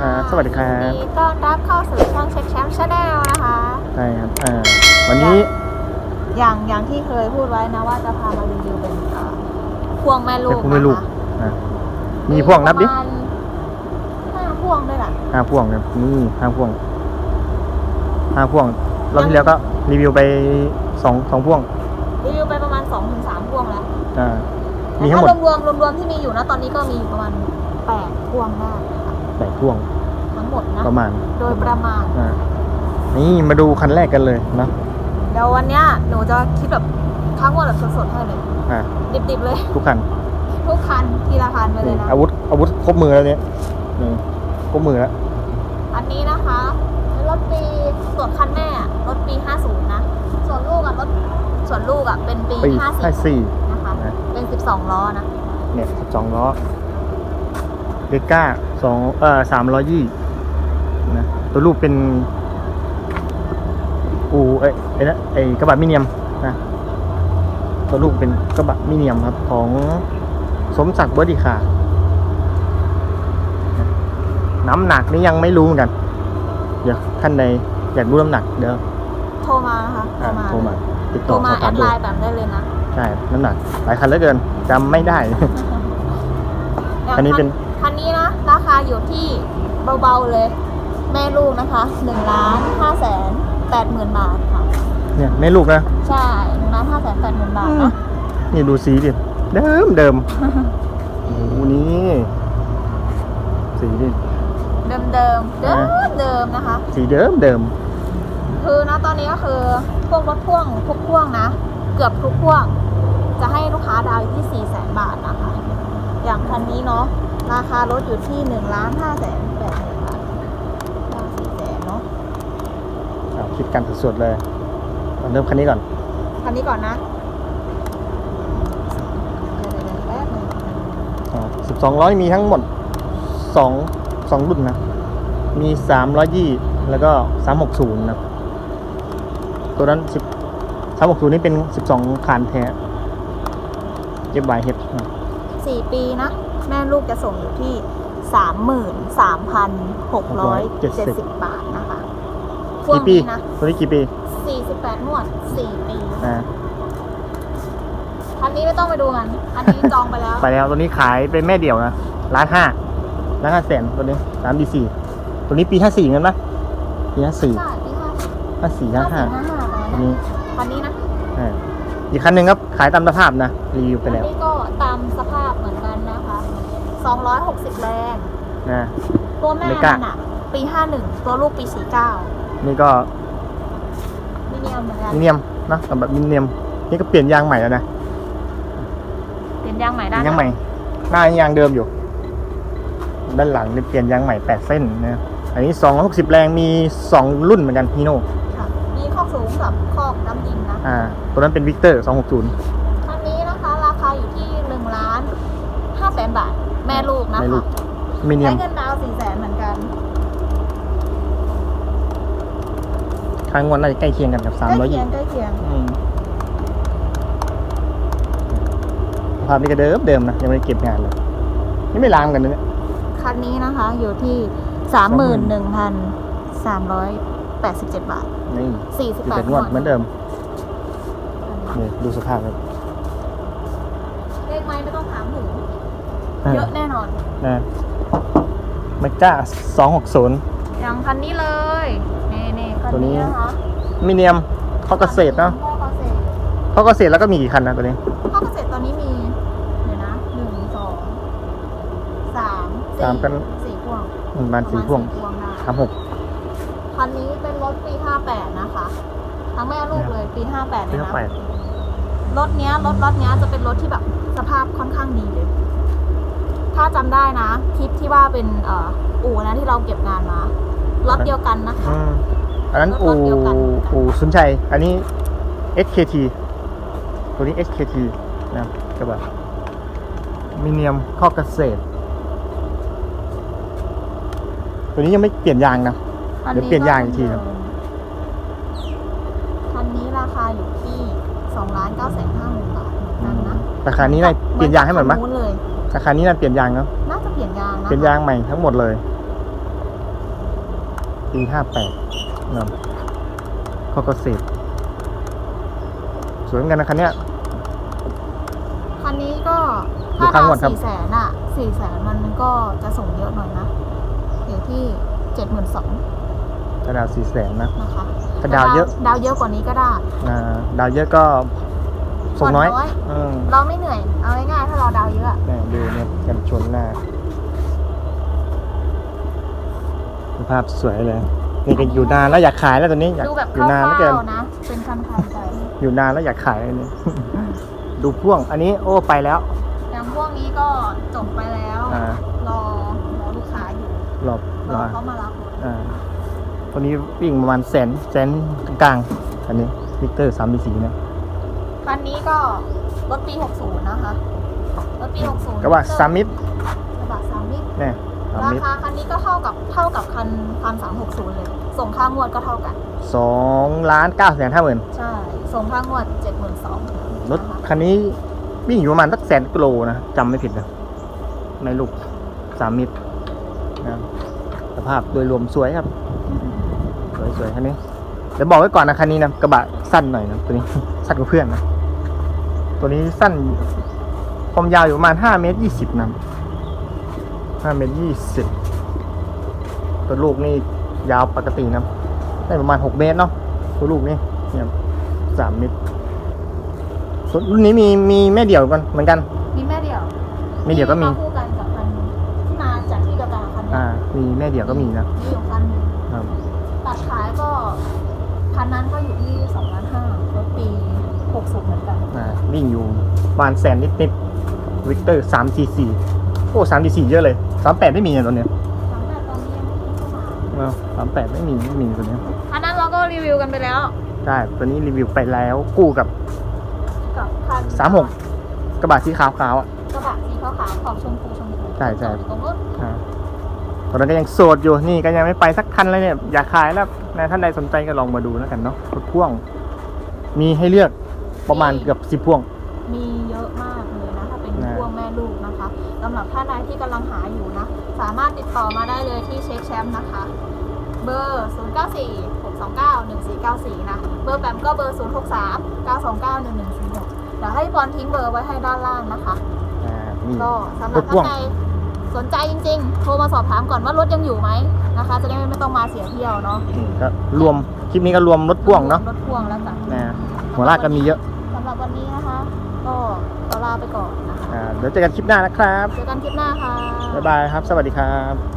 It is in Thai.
อ่าสวัสดีครับยินดีต้อนรับเข้าสู่ช่องเช็คแชมป์ชาแนลนะคะใช่ครับอ่าวันนี้อย่างอย่างที่เคยพูดไว้นะว่าจะพามารีวิวเป็นเอ่อพวงแม่ลูเป็นกพวงไม่ลูกนะคะอ่ามีพวงนับดิประมาณห้าพวงด้วยล่ะ ห้าพวงครับนี่ห้าพวงห้าพวงรอบที่แล้วก็รีวิวไปสองสองพวงรีวิวไปประมาณ2อถึงสพวงแล้วอ่าแต่มีทั้งถ้าหมดรวมรวมๆรวมๆที่มีอยู่นะตอนนี้ก็มีอยู่ประมาณแปดพวงได้ค่ะ แปดพวงทั้งหมดนะ ประมาณ โดยประมาณ อ่า นี่มาดูคันแรกกันเลยนะเดี๋ยววันเนี้ยหนูจะคิดแบบทั้งหมดแบบสดๆให้เลย อ่า ดิบๆเลย ทุกคันทุกคันทีละคันไปเลยนี่นะอาวุธอาวุธครบมือแล้วเนี่ยนี่ครบมือแล้ว อันนี้นะคะรถปีส่วนคันแม่อะรถปี 50 นะ ส่วนลูกอะรถส่วนลูกอะเป็นปี ปีห้า54 สี่ นะคะ นะ เป็น 12 ล้อนะ เนี่ยสิบสองล้อเดก้า สองเอ่อสามร้อยยี่นะตัวลูกเป็นอูเอ้ยไอ้นะไอ้กระบะมิเนียมนะตัวลูกเป็นกระบะมิเนียมครับของสมศักดิ์เบอร์ดีคาร์นะน้ำหนักนี่ยังไม่รู้เหมือนกัน เดี๋ยวท่านใดอยากรู้น้ำหนักเดี๋ยวโทรมานะคะโทรอ่ามาโทรมาติดโทต่รอมาสอบแอถามดดูไลน์แบบได้เลยนะใช่น้ำหนักหลายคันเหลือเกินจำไม่ได้อย่างอันนี้เป็นคันนี้นะราคาอยู่ที่เบาๆเลย แม่ลูกนะคะ1ล้าน5แสน8หมื่นบาทค่ะ เนี่ยแม่ลูกนะ ใช่1ล้าน5แสน8หมื่นบาทนะนี่ดูสีดิเดิมเดิมโอ้โหนี่สีดิเดิมเดิมๆเดิมเดิมๆนะคะ สีเดิมเดิม คือนะตอนนี้ก็คือพวกรถพ่วงทุกพ่วงนะ เกือบทุกพ่วง จะให้ลูกค้าดาวน์อยู่ที่4ี่แสนบาทนะคะ อย่างคันนี้เนาะ ราคารถอยู่ที่1ล้าน5แสน8หมื่นบาทดาวสี่แสนเนาะเอาคิดกันสดๆเลยเอาเริ่มคันนี้ก่อน คันนี้ก่อนนะเดี๋ยวๆๆแป๊บนึงสิบสองร้อยมีทั้งหมดสองสองรุ่นนะ มีสามร้อยยี่แล้วก็สามหกศูนย์นะตัวนั้นสิบสามหกศูนย์นี่เป็นสิบสองคานแท้เก็บไว้เฮ็ดนะสี่ปีนะ แม่ลูกจะส่งอยู่ที่สามหมื่นสามพันหกร้อยเจ็ดสิบบาทนะคะพ่วงกี่ปีนี้นะ ตัวนี้กี่ปีสี่สิบแปดนวดสี่ปี อ่าคันนี้ไม่ต้องไปดูกัน อันนี้จองไปแล้ว ไปแล้วตัวนี้ขายเป็นแม่เดี่ยวนะล้านห้าล้านห้าแสนตัวนี้สามดีสี่ตัวนี้ปีห้าสี่เงินปะปีห้าสี่ใช่ที่ห้าสิบห้าสี่ห้าห้าห้าห้าตัวนี้คันนี้นะ อ่าอีกคันหนึ่งครับขายตามสภาพนะรีวิวไปคันแล้ว นี้ก็ตามสภาพเหมือนกันนะคะ องร้อยหกสิบแรง นะ ตัวแม่ไม่ะปีห้าหนึ่งตัวลูกปีสี่เก้านี่ก็ไม่เนียมเหมือนกันมิเนียมนะสำหรับมิเนียม นี่ก็เปลี่ยนยางใหม่แล้วนะเปลี่ยนยางใหม่ได้ยางใหม่ หน้ายางเดิมอยู่ ด้านหลังเนี่เปลี่ยนยางใหม่แปดเส้นนะอันนี้สองหกสิบแรงมีสองรุ่นเหมือนกันฮีโน่ค่ะมีคอกสูงกับคอกน้ำดิงนะ อ่า ตัวนั้นเป็นวิกเตอร์สองหกศูนย์ แม่ลูกนะแม่ลูคะกมิเนียใช้มเงินดาวสี่แสนเหมือนกันค่างวดน่าจะใกล้เคียงกันกับใกสามล้ร้อยเคียี่ยงใกล้เคียงสภาพนี้ก็เดิมเดิมนะยังไม่ได้เก็บงานเลยนี่ไม่ล้างกันนะเนี่ย คันนี้นะคะ อยู่ที่สามหมื่นหนึ่งพันสามร้อยแปดสิบเจ็ดบาทนี่สี่สิบสิบแปเอ็ดดงวดเหมือนเดิมนี่ดูสภาพครับ เลขไม้ไม่ต้องถามถึง อ่า เยอะแน่นอนนะเมก้าสองหกศูนย์อย่างคันนี้เลยนี่นี่คันตัวนี้นี้นะคะมิเนียมข้อเกษตรเนาะข้อเกษตรข้อเกษตรแล้วก็มีกี่คันนะตัวนี้ข้อเกษตรตอนนี้มีเดี๋ยวนะหนึ่งสองสามสามกันสี่พวงประมาณสี่พ่วงประมาณสี่พวงได้สามหกคันนี้เป็นรถปี58นะคะ ทั้งแม่ลูกเลยปี58เลที่ยเท่านะไหร่รถเนี้ยรถรถเนี้ยจะเป็นรถที่แบบสภาพค่อนข้างดีเลย ถ้าจำได้นะคลิปที่ว่าเป็นเอ่ออู่นะที่เราเก็บงานมารถเดียวกันนะคะ อืมอันนั้นรอูถเดียวกัน อูสุนชัย อันนี้ SKT ตัวนี้ SKT นะครับกระบะมิเนียมข้อเกษตร ตัวนี้ยังไม่เปลี่ยนยางนะคัเดี๋ยวเปลี่ยนยางอีกทีครับ คันนี้ราคาอยู่ที่2ล้าน9แสนห้าหมื่นบาทเหมือนกันนะราคานี้น่าเปลี่ยนยางให้หมดไหมคันนู้นเลย ราคานี้น่าเปลี่ยนยางเนาะน่าจะเปลี่ยนยางนะเป็นยางใหม่ทั้งหมดเลยปีห้าแปดนะครับข้อเกษตรสวยเหมือนกันนะคันเนี้ยคันนี้ก็ดูถ้าข้างดาวหมดครับสี่แสนอะสี่แสนมันก็จะส่งเยอะหน่อยนะอยู่ที่เจ็ดหมื่นสองกระดาวสี่แสนนะนะคะถ้าดาวเยอะ ดาวเยอะกว่านี้ก็ได้ อ่า ดาวเยอะก็ ส่งน้อยผ่อนน้อย อืมเราไม่เหนื่อย เอาง่ายๆถ้าเราดาวเยอะอะเนี่ยดูเนี่ยกันชนหน้าสภาพสวยเลยนี่ก็อยู่นานแล้วอยากขายแล้วตัวนี้อยากดูแบบอคยู่นานแล้วเกินร่าวๆนะ เป็นคันๆไปอยู่นานแล้วอยากขายอันนี้ ดูพ่วงอันนี้โอ้ไปแล้วอย่างพวกนี้ก็จบไปแล้ว อ่ารอรอลูกค้าอยู่รอบรรออเขามารับรถอ่าตัวนี้วิ่งประมาณแสนแสนกลางๆอันนี้วิกเตอร์สามสีนะ คันนี้ก็รถปี 60 นะคะ รถปี 60ก็ว่าสามมิตรกระบะสามมิตรเนี่ยสามรามิตรคาคันนี้ก็เท่ากับเท่ากับคันพันสามหกศูนย์เลย ส่งค่างวดก็เท่ากัน สองล้านเก้าแสนห้าหมื่นใช่ ส่งค่างวดเจ็ดหมื่นสองรถคันนี้วิ่งอยู่ประมาณสักแสนกิโลนะจำไม่ผิดนะในลูกสามมิตรนะสภาพโดยรวมสวยครับ สวยสวยคันนี้เดี๋ยวบอกไว้ก่อนนะคันนี้นะกระบะสั้นหน่อยนะตัวนี้ สั้นกว่าเพื่อนนะ ตัวนี้สั้นความยาวอยู่ประมาณห้าเมตรยี่สิบนะห้าเมตรยี่สิบตัวลูกนี่ยาวปกตินะได้ประมาณหกเมตรเนาะตัวลูกนี่เนี่ยสามเมตรส่วนรุ่นนี้มีมีแม่เดี่ยวกันเหมือนกัน มีแม่เดี่ยวแม่เดี่ยวก็มีที่าคู่กันกับคันที่มาจากที่เดียวกันกับคันนี้อ่า มีแม่เดี่ยวก็มีนะมีอยู่คันหนึงครับตัดขายก็คันนั้นก็อยู่ที่สองล้านห้ารถปี หกศูนย์เหมือนกันอ่าวิ่งอยู่ประมาณแสนนิดนิดวิกเตอร์สามสี่สี่โอ้สามสี่สี่เยอะเลยสามแปดไม่มีเนี่ยตัวเนี้ยสามแปดตอนนี้ยังไม่คิดเข้ามาสามแปดไม่มีไม่มีตัวเนี้ยอันนั้นเราก็รีวิวกันไปแล้ว ใช่ตัวนี้รีวิวไปแล้วกู้กับกับคันสามหกกระบะสีขาวขาวๆอะกระบะสีขาวๆขอบชมพูชมพูใช่ใช่จอดอยู่ตรงนู้นอ่าตอนนั้นก็ยังโสดอยู่นี่ก็ยังไม่ไปสักคันเลยเนี่ยอยากขายแล้วนะท่านใดสนใจก็ลองมาดูแล้วกันเนาะรถพ่วง มีให้เลือก ประมาณเกือบสิบพ่วง มีเยอะมากเลยนะถ้าเป็นนะ พ่วงแม่ลูกนะคะสำหรับท่านใดที่กำลังหาอยู่นะ สามารถติดต่อมาได้เลยที่เช็คแชมป์นะคะ เบอร์ 0 9 4 6 2 9 1 4 9 4 นะ เบอร์แปมก็เบอร์ 0 6 3 9 2 9 1 1 4 6เดี๋ยวให้บอลทิ้งเบอร์ไว้ให้ด้านล่างนะคะ อ่านี่ก็สำหรับรถพ่วท่างนใดสนใจจริงๆ โทรมาสอบถามก่อนว่ารถยังอยู่ไหมนะคะ จะได้ไม่ต้องมาเสียเที่ยวเนาะนี่ก็รวมคลิปนี้ก็รวมรถพ่วงเนาะรถพ่วงแล้วจ้ะ นะหัวลากก็มีเยอะสำหรั บวันนี้นะคะ ก็ขอลาไปก่อนนะคะอ่าเดี๋ยวเจอกันคลิปหน้านะครับ เจอกันคลิปหน้าค่ะ บ๊ายบายครับ สวัสดีครับ